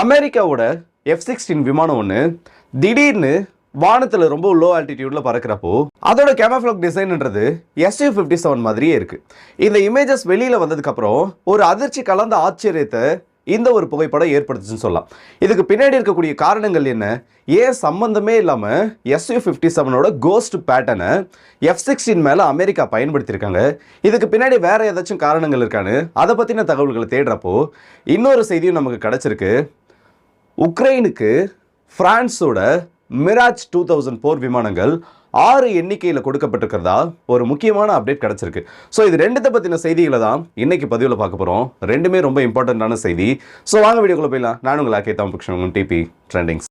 அமெரிக்காவோட F sixteen விமானம் ஒன்று திடீர்னு வானத்தில் ரொம்ப லோ ஆல்டிடியூட்ல பறக்கிறப்போ அதோட கேமஃப்ளாக் டிசைன்ன்றது எஸ்யூ ஃபிஃப்டி செவன் மாதிரியே இருக்கு. இந்த இமேஜஸ் வெளியில் வந்ததுக்கப்புறம் ஒரு அதிர்ச்சி கலந்த ஆச்சரியத்தை இந்த ஒரு புகைப்படம் ஏற்படுத்துச்சுன்னு சொல்லலாம். இதுக்கு பின்னாடி இருக்கக்கூடிய காரணங்கள் என்ன? ஏன் சம்பந்தமே இல்லாமல் எஸ்யூ ஃபிஃப்டி செவனோட கோஸ்ட் பேட்டர்னை எஃப் சிக்ஸ்டீன் மேலே அமெரிக்கா பயன்படுத்தியிருக்காங்க. இதுக்கு பின்னாடி வேற ஏதாச்சும் காரணங்கள் இருக்கான்னு அதை பற்றின தகவல்களை தேடுறப்போ இன்னொரு செய்தியும் நமக்கு கிடச்சிருக்கு. உக்ரைனுக்கு பிரான்ஸோட மிராஜ் டூ தௌசண்ட் போர் விமானங்கள் ஆறு எண்ணிக்கையில் கொடுக்கப்பட்டிருக்கிறதா ஒரு முக்கியமான அப்டேட் கிடச்சிருக்கு. ஸோ இது ரெண்டுத்தை பற்றின செய்திகளை தான் இன்னைக்கு பதிவில் பார்க்க போகிறோம் ரெண்டுமே ரொம்ப இம்பார்ட்டண்ட்டான செய்தி. ஸோ வாங்க வீடியோக்குள்ளே போயிடலாம். நான் உங்கள் ஆக்கே தாம் டிபி ட்ரெண்டிங்ஸ்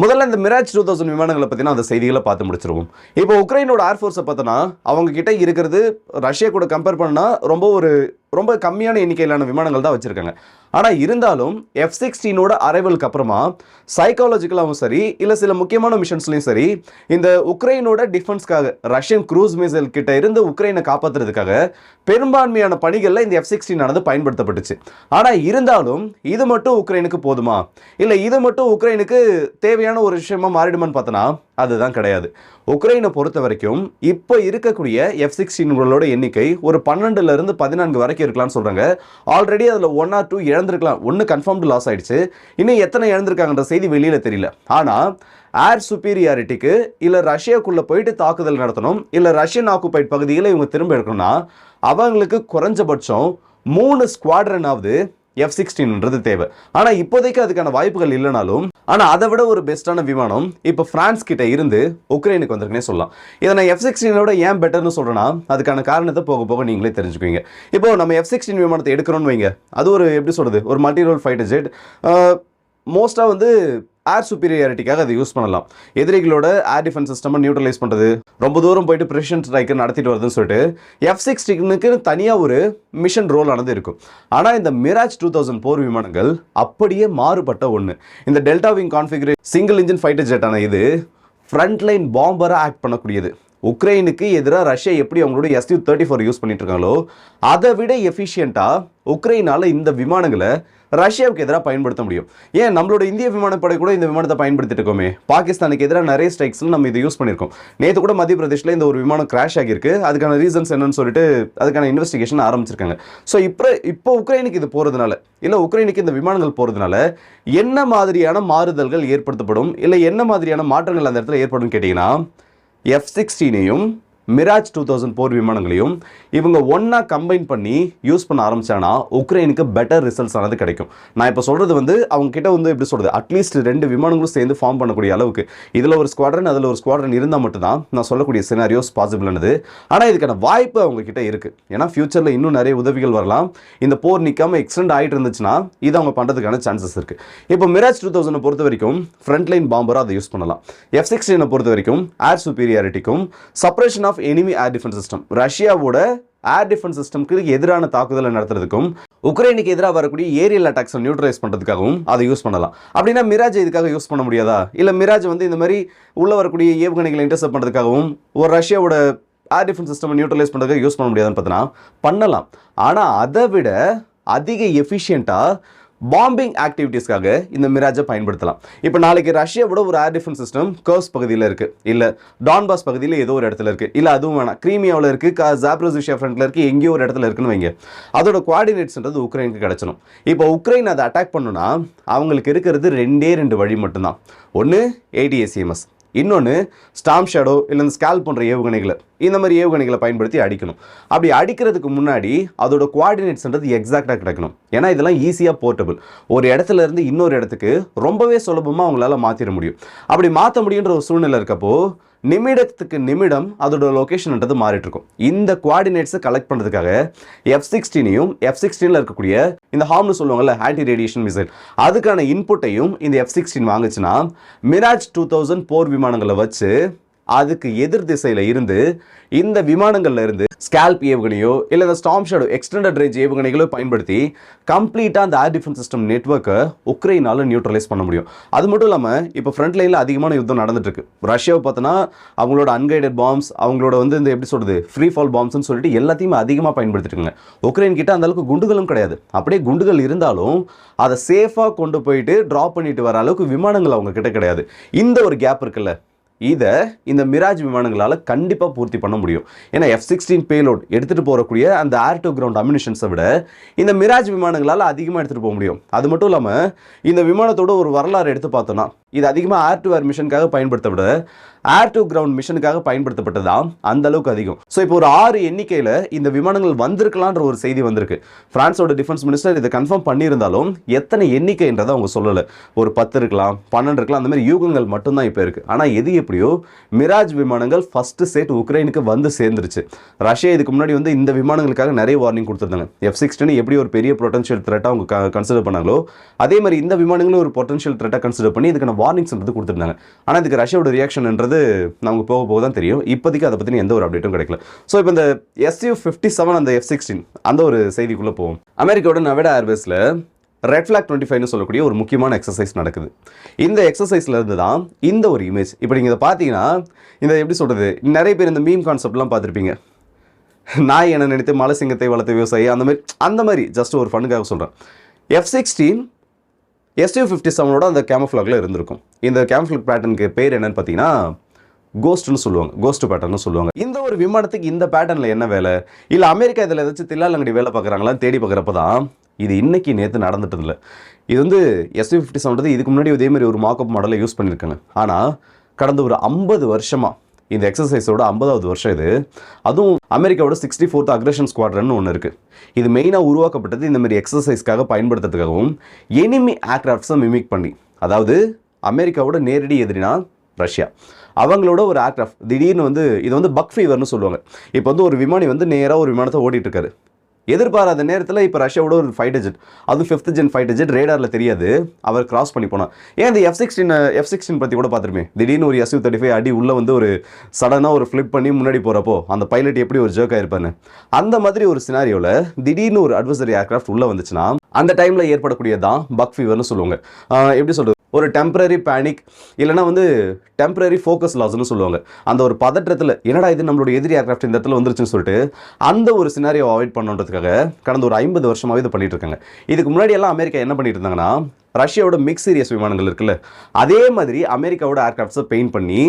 முதல்ல இந்த மிராஜ் டூ தௌசண்ட் விமானங்களை பற்றின அந்த செய்திகளை பார்த்து முடிச்சிருவோம். இப்போ உக்ரைனோட ஏர்ஃபோர்ஸை பார்த்தோன்னா அவங்க கிட்ட இருக்கிறது ரஷ்யா கூட கம்பேர் பண்ணால் ரொம்ப ஒரு ரொம்ப கம்மியான எண்ணிக்கையிலான விமானங்கள் தான் வச்சுருக்காங்க. ஆனால் இருந்தாலும் எஃப் சிக்ஸ்டீனோட அரைவலுக்கு அப்புறமா சைக்காலஜிக்கலாகவும் சரி இல்லை சில முக்கியமான மிஷன்ஸ்லையும் சரி இந்த உக்ரைனோட டிஃபென்ஸ்க்காக ரஷ்யன் க்ரூஸ் மிசைல் கிட்ட இருந்து உக்ரைனை காப்பாற்றுறதுக்காக பெரும்பான்மையான பணிகளில் இந்த எஃப் சிக்ஸ்டீன் ஆனது பயன்படுத்தப்பட்டுச்சு. ஆனால் இருந்தாலும் இது மட்டும் உக்ரைனுக்கு போதுமா? இல்லை இது மட்டும் உக்ரைனுக்கு தேவையான ஒரு விஷயமா மாறிடுமான்னு பார்த்தோன்னா அதுதான் கிடையாது. உக்ரைனை பொறுத்த வரைக்கும் இப்போ இருக்கக்கூடிய எஃப் சிக்ஸ்டீன்களோட எண்ணிக்கை ஒரு பன்னெண்டுலேருந்து பதினான்கு வரைக்கும் இருக்கலாம்னு சொல்கிறாங்க ஆல்ரெடி அதில் ஒன் ஆர் டூ இழந்திருக்கலாம். ஒன்று கன்ஃபார்ம்டு லாஸ் ஆயிடுச்சு. இன்னும் எத்தனை இழந்திருக்காங்கன்ற செய்தி வெளியில் தெரியல. ஆனால் ஏர் சுப்பீரியாரிட்டிக்கு இல்லை ரஷ்யாக்குள்ளே போயிட்டு தாக்குதல் நடத்தணும் இல்லை ரஷ்யன் ஆக்குபைட் பகுதியில் இவங்க திரும்ப எடுக்கணும்னா அவங்களுக்கு குறைஞ்சபட்சம் மூணு ஸ்குவாட்ரனாவது எஃப் சிக்ஸ்டீன்ன்றது தேவை. ஆனால் இப்போதைக்கு அதுக்கான வாய்ப்புகள் இல்லைனாலும் ஆனால் அதை விட ஒரு பெஸ்ட்டான விமானம் இப்போ ஃப்ரான்ஸ் கிட்ட இருந்து உக்ரைனுக்கு வந்திருக்குனே சொல்லலாம். இதை நான் எஃப் சிக்ஸ்டீனோட ஏன் பெட்டர்னு சொல்கிறேன்னா அதுக்கான காரணத்தை போக போக நீங்களே தெரிஞ்சுக்குவீங்க. இப்போ நம்ம எஃப் சிக்ஸ்டீன் விமானத்தை எடுக்கிறோன்னு வைங்க. அது ஒரு எப்படி சொல்கிறது ஒரு மல்டி ரோல் ஃபைட்டர் ஜெட் மோஸ்ட்டாக வந்து ஏர் சுப்பீரியாரிட்டிக்காக அதை யூஸ் பண்ணலாம். எதிரிகளோட ஏர் டிஃபென்ஸ் சிஸ்டம் நியூட்ரலைஸ் பண்ணுறது ரொம்ப தூரம் போயிட்டு ப்ரெஷன் ஸ்ட்ரைக்கு நடத்திட்டு வருதுன்னு சொல்லிட்டு எஃப் சிக்ஸ்டீனுக்கு தனியாக ஒரு மிஷன் ரோல் ஆனது இருக்கும். ஆனால் இந்த மிராஜ் டூ தௌசண்ட் போர் விமானங்கள் அப்படியே மாறுபட்ட ஒன்று இந்த டெல்டா விங் கான்ஃபிகரே சிங்கிள் இன்ஜின் ஃபைட்டர் ஜெட்டான இது ஃப்ரண்ட் லைன் பாம்பராக ஆக்ட் பண்ணக்கூடியது. உக்ரைனுக்கு எதிராக ரஷ்யா எப்படி அவங்களோட எஸ்யூ தேர்ட்டி ஃபோர் யூஸ் பண்ணிட்டு இருக்காங்களோ அதை விட எஃபிஷியண்ட்டாக உக்ரைனால இந்த விமானங்களை ரஷ்யாவுக்கு எதிராக பயன்படுத்த முடியும். ஏன்? நம்மளோட இந்திய விமானப்படை கூட இந்த விமானத்தை பயன்படுத்திட்டு இருக்கோமே பாகிஸ்தானுக்கு எதிராக நிறைய ஸ்ட்ரைக்ஸில் நம்ம இதை யூஸ் பண்ணியிருக்கோம். நேற்று கூட மத்திய பிரதேஷில் இந்த ஒரு விமானம் கிராஷ் ஆகியிருக்கு. அதுக்கான ரீசன்ஸ் என்னன்னு சொல்லிட்டு அதுக்கான இன்வெஸ்டிகேஷன் ஆரம்பிச்சிருக்காங்க. ஸோ இப்போ இப்போ உக்ரைனுக்கு இது போகிறதுனால இல்லை உக்ரைனுக்கு இந்த விமானங்கள் போகிறதுனால என்ன மாதிரியான மாறுதல்கள் ஏற்படுத்தப்படும்? இல்லை என்ன மாதிரியான மாற்றங்கள் அந்த இடத்துல ஏற்படும் கேட்டிங்கன்னா எஃப் சிக்ஸ்டீனையும் மிராஜ் டூ தௌசண்ட் போர் விமானங்களையும் இவங்க ஒன்றா கம்பைன் பண்ணி யூஸ் பண்ண ஆரம்பித்தாங்கன்னா உக்ரைனுக்கு பெட்டர் ரிசல்ட்ஸ் ஆனது கிடைக்கும். நான் இப்போ சொல்கிறது வந்து அவங்க கிட்ட வந்து எப்படி சொல்கிறது அட்லீஸ்ட் ரெண்டு விமானங்களும் சேர்ந்து ஃபார்ம் பண்ணக்கூடிய அளவுக்கு. இதில் ஒரு ஸ்குவாட்ரன் அதில் ஒரு ஸ்குவாட்ரன் இருந்தால் மட்டும்தான் நான் சொல்லக்கூடிய சினாரியோஸ் பாசிபிளானது ஆனால் இதுக்கான வாய்ப்பு அவங்க கிட்ட இருக்குது ஏன்னா ஃபியூச்சரில் இன்னும் நிறைய உதவிகள் வரலாம். இந்த போர் நிற்காம எக்ஸ்டெண்ட் ஆகிட்டு இருந்துச்சுன்னா இது அவங்க பண்ணுறதுக்கான சான்சஸ் இருக்குது இப்போ மிராஜ் டூ தௌசண்ட் பொறுத்த வரைக்கும் ஃப்ரண்ட் லைன் பாம்பராக அதை யூஸ் பண்ணலாம். எஃப் சிக்ஸ்டீனை பொறுத்த வரைக்கும் air சுப்பீரியாரிட்டிக்கும் suppression of enemy air defence system ரஷ்யாவோட ஏர் டிஃபென்ஸ் சிஸ்டம்க்கு எதிரான தாக்குதலை நடத்துறதுக்கும் உக்ரைனுக்கு எதிராக வரக்கூடிய ஏரியல் அட்டாக்ஸை நியூட்ரலைஸ் பண்ணுறதுக்காகவும் அதை யூஸ் பண்ணலாம். அப்படின்னா மிராஜ் இதுக்காக யூஸ் பண்ண முடியாதா? இல்லை மிராஜ் வந்து இந்த மாதிரி உள்ள வரக்கூடிய ஏவுகணைகளை இன்டர்செப்ட் பண்ணுறதுக்காகவும் ஒரு ரஷ்யாவோட ஏர் டிஃபென்ஸ் சிஸ்டம் நியூட்ரலைஸ் பண்ணுறதுக்கு யூஸ் பண்ண முடியாதுன்னு பார்த்தீங்கன்னா பண்ணலாம். ஆனால் அதை விட அதிக எஃபிஷியண்ட்டாக பாம்பிங் ஆக்டிவிட்டீஸ்க்காக இந்த மிராஜை பயன்படுத்தலாம். இப்போ நாளைக்கு ரஷ்யாவோட ஒரு ஏர் டிஃபென்ஸ் சிஸ்டம் கர்ஸ் பகுதியில் இருக்குது இல்லை டான்பாஸ் பகுதியில் ஏதோ ஒரு இடத்துல இருக்குது இல்லை அதுவும் வேணாம். கிரீமியாவில் இருக்குது ஜாப்ரோசிஷியா ஃப்ரண்ட்டில் இருக்குது எங்கேயோ ஒரு இடத்துல இருக்குன்னு வைங்க. அதோட குவாடினேட்ஸ்ன்றது உக்ரைனுக்கு கிடச்சிடும் இப்போ உக்ரைன் அதை அட்டாக் பண்ணுன்னா அவங்களுக்கு இருக்கிறது ரெண்டே ரெண்டு வழி மட்டும்தான். ஒன்று ஏடிஎஸ்சிஎம்எஸ் இன்னொன்று ஸ்டாம் ஷேடோ இல்லை இந்த ஸ்கேல் போன்ற ஏவுகணைகளை இந்த மாதிரி ஏவுகணைகளை பயன்படுத்தி அடிக்கணும். அப்படி அடிக்கிறதுக்கு முன்னாடி அதோட குவாடினேட்ஸ்ன்றது எக்ஸாக்டாக கிடைக்கணும். ஏன்னா இதெல்லாம் ஈஸியாக போர்ட்டபிள் ஒரு இடத்துல இருந்து இன்னொரு இடத்துக்கு ரொம்பவே சுலபமாக அவங்களால மாற்றிட முடியும். அப்படி மாற்ற முடியுன்ற ஒரு சூழ்நிலை இருக்கப்போ நிமிடத்துக்கு நிமிடம் அதோட லொக்கேஷன்ன்றது மாறிட்டு இருக்கும் இந்த குவாடினேட்ஸை கலெக்ட் பண்ணுறதுக்காக எஃப் சிக்ஸ்டீனையும் எஃப் சிக்ஸ்டீனில் இருக்கக்கூடிய இந்த ஹார்ம்னு சொல்லுவாங்கல்ல ஆன்டி ரேடியேஷன் மிசைல் அதுக்கான இன்புட்டையும் இந்த எஃப் சிக்ஸ்டீன் வாங்குச்சுன்னா மிராஜ் டூ தௌசண்ட் போர் விமானங்களை வச்சு அதுக்கு எதிர் திசையில் இருந்து இந்த விமானங்கள்ல இருந்து ஸ்கேல்ப் ஏவுகணையோ இல்லை இந்த ஸ்டாம் ஷேடோ எக்ஸ்டெண்டட் ரேஞ்ச் ஏவுகணைகளோ பயன்படுத்தி கம்ப்ளீட்டாக அந்த ஏர் டிஃபென்ஸ் சிஸ்டம் நெட்ஒர்க்கை உக்ரைனால நியூட்ரலைஸ் பண்ண முடியும். அது மட்டும் இல்லாமல் இப்போ ஃப்ரண்ட் லைனில் அதிகமான யுத்தம் நடந்துட்டு இருக்கு ரஷ்யாவை பார்த்தோன்னா அவங்களோட அன்கைடட் பாம்ஸ் அவங்களோட வந்து இந்த எப்படி சொல்றது ஃப்ரீ ஃபால் பாம்ஸ்னு சொல்லிட்டு எல்லாத்தையுமே அதிகமாக பயன்படுத்திட்டு உக்ரைன் கிட்ட அந்த அளவுக்கு குண்டுகளும் கிடையாது. அப்படியே குண்டுகள் இருந்தாலும் அதை சேஃபாக கொண்டு போயிட்டு ட்ராப் பண்ணிட்டு வர அளவுக்கு விமானங்கள் அவங்க கிட்ட கிடையாது. இந்த ஒரு கேப் இருக்குல்ல இதை இந்த மிராஜ் விமானங்களால் கண்டிப்பாக பூர்த்தி பண்ண முடியும். ஏன்னா எஃப் சிக்ஸ்டீன் பேலோட் எடுத்துகிட்டு போகக்கூடிய அந்த ஏர் டு கிரவுண்ட் அம்யூனிஷன்ஸை விட இந்த மிராஜ் விமானங்களால் அதிகமாக எடுத்துகிட்டு போக முடியும். அது மட்டும் இல்லாமல் இந்த விமானத்தோட ஒரு வரலாறு எடுத்து பார்த்தோன்னா இது அதிகமாக ஏர் டு ஏர் மிஷனுக்காக பயன்படுத்த விட ஏர் டு கிரவுண்ட் மிஷனுக்காக பயன்படுத்தப்பட்டதாம் அந்த அளவுக்கு அதிகம். ஸோ இப்போ ஒரு ஆறு எண்ணிக்கையில் இந்த விமானங்கள் வந்திருக்கலான்ற ஒரு செய்தி வந்திருக்கு. பிரான்ஸோட டிஃபென்ஸ் மினிஸ்டர் இதை கன்ஃபார்ம் பண்ணியிருந்தாலும் எத்தனை எண்ணிக்கைன்றதை அவங்க சொல்லலை. ஒரு பத்து இருக்கலாம் பன்னெண்டு இருக்கலாம் அந்த மாதிரி யூகங்கள் மட்டும்தான் இப்போ இருக்குது ஆனால் எது எப்படியோ மிராஜ் விமானங்கள் ஃபஸ்ட்டு சேட் உக்ரைனுக்கு வந்து சேர்ந்துருச்சு. ரஷ்யா இதுக்கு முன்னாடி வந்து இந்த விமானங்களுக்காக நிறைய வார்னிங் கொடுத்துருந்தாங்க. எஃப் சிக்ஸ்டின் எப்படி ஒரு பெரிய பொட்டன்ஷியல் த்ரெட்டாக அவங்க கன்சிடர் பண்ணாங்களோ அதே மாதிரி இந்த விமானங்களும் ஒரு பொட்டன்ஷியல் த்ரெட்டாக கன்சிடர் பண்ணி இதுக்கான வார்னிங்ஸ்ன்றது கொடுத்துருந்தாங்க. ஆனால் இதுக்கு ரஷ்யாவோட ரியாக்ஷன்ன்றது நமக்கு போக போக தான் தெரியும். இப்போதைக்கு அதை பற்றின எந்த ஒரு அப்டேட்டும் கிடைக்கல. ஸோ இப்போ இந்த எஸ்யூ ஃபிஃப்டி செவன் அந்த எஃப் சிக்ஸ்டீன் அந்த ஒரு செய்திக்குள்ளே போவோம். அமெரிக்காவோட நவேடா ஏர்வேஸில் ரெட் ஃபிளாக் டுவெண்ட்டி ஃபைவ்னு சொல்லக்கூடிய ஒரு முக்கியமான எக்ஸசைஸ் நடக்குது. இந்த எக்ஸசைஸில் இருந்து தான் இந்த ஒரு இமேஜ் இப்போ நீங்கள் இதை பார்த்தீங்கன்னா இந்த எப்படி சொல்கிறது நிறைய பேர் இந்த மீம் கான்செப்ட்லாம் பார்த்துருப்பீங்க. நாய் என்ன நினைத்து மலை சிங்கத்தை வளர்த்த விவசாயி அந்த மாதிரி அந்த மாதிரி ஜஸ்ட் ஒரு ஃபனுக்காக சொல்கிறேன் எஃப் சிக்ஸ்டீன் எஸ்டியூ ஃபிஃப்டி செவனோட அந்த கேமஃப்ளாகில் இருந்திருக்கும். இந்த கேமஃப்ளாக் பேட்டர்னுக்கு பேர் என்னன்னு பார்த்தீங்கன்னா கோஸ்ட்னு சொல்லுவாங்க. கோஸ்ட் பேட்டர்னு சொல்லுவாங்க. இந்த ஒரு விமானத்துக்கு இந்த பேட்டர்னில் என்ன வேலை? இல்லை அமெரிக்கா இதில் ஏதாச்சும் தில்லாலங்கடி வேலை பார்க்குறாங்களா தேடி பார்க்குறப்ப தான் இது இன்னைக்கு நேற்று நடந்துட்டு இல்லை இது வந்து எஸ்டி ஃபிஃப்டி செவன்றது இதுக்கு முன்னாடி இதே மாதிரி ஒரு மாக்கப் மாடலை யூஸ் பண்ணியிருக்காங்க ஆனால் கடந்த ஒரு ஐம்பது வருஷமாக இந்த எக்ஸசைஸோட ஐம்பதாவது வருஷம் இது. அதுவும் அமெரிக்காவோட சிக்ஸ்டி ஃபோர்த் அக்ரஷன் ஸ்குவாட்ரன் ஒன்று இருக்குது இது மெயினாக உருவாக்கப்பட்டது இந்த மாதிரி எக்ஸசைஸ்க்காக பயன்படுத்துறதுக்காகவும் எனிமி ஏர்க்ராஃப்ட்ஸை மிமிக் பண்ணி. அதாவது அமெரிக்காவோட நேரடி எதிரினா ரஷ்யா. அவங்களோட ஒரு ஏர்க்ராஃப்ட் திடீர்னு வந்து இது வந்து பக் ஃபீவர்னு சொல்லுவாங்க. இப்போ வந்து ஒரு விமானி வந்து நேராக ஒரு விமானத்தை ஓடிட்டு இருக்காரு. எதிர்பாராத நேரத்தில் இப்போ ரஷ்யாவோட ஒரு ஃபைட் டிஜிட் அது ஃபிஃப்த் ஜென் ஃபைட் டிஜிட் ரேடாரில் தெரியாது. அவர் கிராஸ் பண்ணி போனார். ஏன் இந்த எஃப் சிக்ஸ்டின் எஃப் சிக்ஸ்டின் பற்றி கூட பார்த்துருமே திடீர்னு ஒரு எஸ்யூ தேர்ட்டி ஃபைவ் அடி உள்ளே வந்து ஒரு சடனாக ஒரு ஃப்ளிப் பண்ணி முன்னாடி போகிறப்போ அந்த பைலட் எப்படி ஒரு ஜோக் ஆயிருப்பாரு அந்த மாதிரி ஒரு சினாரியோவில் திடீர்னு ஒரு அட்வர்சரி ஏர்க்ராஃப்ட் உள்ளே வந்துச்சுன்னா அந்த டைமில் ஏற்படக்கூடியதான் பக் ஃபீவர்னு சொல்லுவாங்க. எப்படி சொல்கிறது ஒரு டெம்ப்ரரி பேனிக் இல்லைனா வந்து டெம்ப்ரரி ஃபோக்கஸ் லாஸ்னு சொல்லுவாங்க. அந்த ஒரு பதற்றத்தில் என்னடா இது நம்மளுடைய எதிரி ஏர்க்ராஃப்ட் இந்த இடத்துல வந்துருச்சுன்னு சொல்லிட்டு அந்த ஒரு சினாரியோ அவாய்ட் பண்ணுறதுக்காக கடந்த ஒரு ஐம்பது வருஷமாகவே இது பண்ணிட்டு இருக்காங்க. இதுக்கு முன்னாடி எல்லாம் அமெரிக்கா என்ன பண்ணிட்டு இருந்தாங்கன்னா ரஷ்யாவோட மிக்ஸ் சீரியஸ் விமானங்கள் இருக்குல்ல அதே மாதிரி அமெரிக்காவோட ஏர்க்ராஃப்ட்ஸை பெயிண்ட் பண்ணி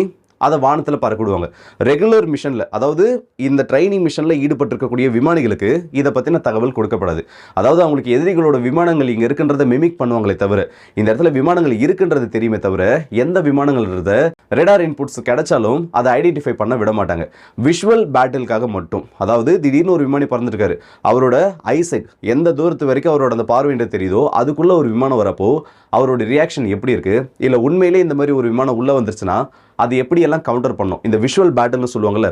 அதை வானத்தில் பறக்க விடுவாங்க ரெகுலர் மிஷனில் அதாவது இந்த ட்ரைனிங் மிஷனில் ஈடுபட்டிருக்கக்கூடிய விமானிகளுக்கு இதை பற்றின தகவல் கொடுக்கப்படாது. அதாவது அவங்களுக்கு எதிரிகளோட விமானங்கள் இங்கே இருக்குன்றதை மிமிக் பண்ணுவாங்களே தவிர இந்த இடத்துல விமானங்கள் இருக்குன்றது தெரியுமே தவிர எந்த விமானங்கள் இருந்த ரெடார் இன்புட்ஸ் கிடைச்சாலும் அதை ஐடென்டிஃபை பண்ண விட மாட்டாங்க. விஷுவல் பேட்டிலுக்காக மட்டும். அதாவது திடீர்னு ஒரு விமானி பறந்துருக்காரு. அவரோட ஐசைட் எந்த தூரத்து வரைக்கும் அவரோட அந்த பார்வையிட தெரியுதோ அதுக்குள்ளே ஒரு விமானம் வரப்போ அவரோட ரியாக்ஷன் எப்படி இருக்குது இல்லை உண்மையிலே இந்த மாதிரி ஒரு விமானம் உள்ளே வந்துருச்சுன்னா அது எப்படியெல்லாம் கவுண்டர் பண்ணும்? இந்த விஷுவல் பேட்டில்னு சொல்லுவாங்கள்ல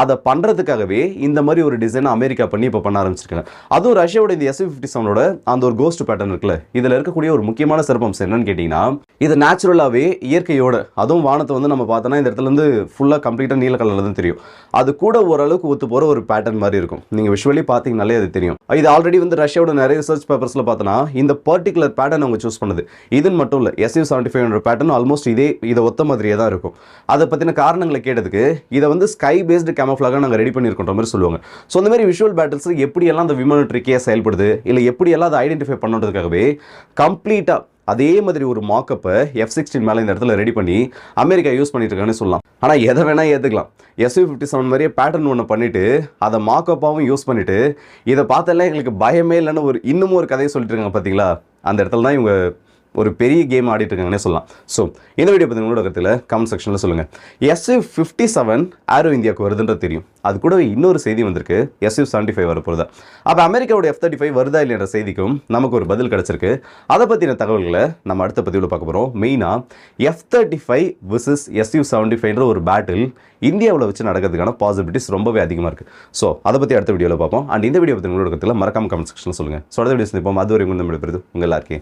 அதை பண்ணுறதுக்காகவே இந்த மாதிரி ஒரு டிசைனை அமெரிக்கா பண்ணி இப்போ பண்ண ஆரம்பிச்சிருக்காங்க. அதுவும் ரஷ்யாவோட இந்த எஸ் ஃபிஃப்டி செவனோட அந்த ஒரு கோஸ்ட் பேட்டர்ன் இருக்குல்ல இதில் இருக்கக்கூடிய ஒரு முக்கியமான சிறப்பம்சம் என்னன்னு கேட்டிங்கன்னா இது நேச்சுரலாகவே இயற்கையோட அதுவும் வானத்தை வந்து நம்ம பார்த்தோன்னா இந்த இடத்துல இருந்து ஃபுல்லாக கம்ப்ளீட்டாக நீல கலரில் தான் தெரியும். அது கூட ஓரளவுக்கு ஒத்து போகிற ஒரு பேட்டர்ன் மாதிரி இருக்கும். நீங்கள் விஷுவலி பார்த்தீங்கனாலே அது தெரியும். இது ஆல்ரெடி வந்து ரஷ்யாவோட நிறைய ரிசர்ச் பேப்பர்ஸில் பார்த்தோன்னா இந்த பர்டிகுலர் பேட்டர்ன் அவங்க சூஸ் பண்ணுது. இதுன்னு மட்டும் இல்லை SU seventy five pattern almost இதே இதை ஒத்த மாதிரியே தான் இருக்கும். அதை பற்றின காரணங்களை கேட்டதுக்கு இதை வந்து ஸ்கை பேஸ்டு கேமஃப்ளாக நாங்கள் ரெடி பண்ணியிருக்கோன்ற மாதிரி சொல்லுவாங்க. ஸோ அந்த மாதிரி விஷுவல் பேட்டில்ஸ் எப்படியெல்லாம் அந்த விமான ட்ரிக்கியாக செயல்படுது? இல்லை எப்படியெல்லாம் அதை ஐடென்டிஃபை பண்ணுறதுக்காகவே கம்ப்ளீட்டாக அதே மாதிரி ஒரு மாக்கப்பை எஃப் சிக்ஸ்டீன் மேலே இந்த இடத்துல ரெடி பண்ணி அமெரிக்கா யூஸ் பண்ணிட்டு இருக்காங்கன்னு சொல்லலாம். ஆனால் எதை வேணால் ஏற்றுக்கலாம் எஸ்யூ ஃபிஃப்டி செவன் மாதிரியே பேட்டர்ன் ஒன்று பண்ணிவிட்டு அதை மாக்கப்பாகவும் யூஸ் பண்ணிவிட்டு இதை பார்த்தெல்லாம் எங்களுக்கு பயமே இல்லைன்னு ஒரு இன்னமும் ஒரு கதையை சொல்லிட்டு இருக்காங்க பார்த்தீங்களா அந்த இடத்துல தான் இவங்க ஒரு பெரிய கேம் ஆடிட்டு இருக்காங்கன்னே சொல்லலாம். ஸோ இந்த வீடியோ பற்றி உங்களோட கருத்தில் கமெண்ட் செக்ஷனில் சொல்லுங்கள் எஸ்யூ ஃபிஃப்டி செவன் ஆரோ இந்தியாவுக்கு வருதுன்றது தெரியும். அது கூடவே இன்னொரு செய்தி வந்திருக்கு. எஸ்யூ செவன்ட்டி ஃபைவ் வரப்போகுது. அப்போ அமெரிக்காவோட எஃப் தேர்ட்டி ஃபைவ் வருதா இல்லைன்ற செய்திக்கும் நமக்கு ஒரு பதில் கிடச்சிருக்கு. அதை பற்றின தகவல்களை நம்ம அடுத்த பதிவில் பார்க்க போகிறோம் மெயினாக F thirty five versus SU seventy ஃபைவ்ன்ற ஒரு பேட்டில் இந்தியாவில் வச்சு நடக்கிறதுக்கான பாசிபிலிட்டிஸ் ரொம்பவே அதிகமாக இருக்குது ஸோ அதை பற்றி அடுத்த வீடியோவில் பார்ப்போம். அண்ட் இந்த வீடியோ பற்றி உங்களோட கருத்தில் மறக்காம கமெண்ட் செக்ஷனில் சொல்லுங்கள் ஸோ அடுத்த வீடியோ சந்திப்போம். அது வரைக்கும் நம்ம உங்கள் எல்லாருக்கே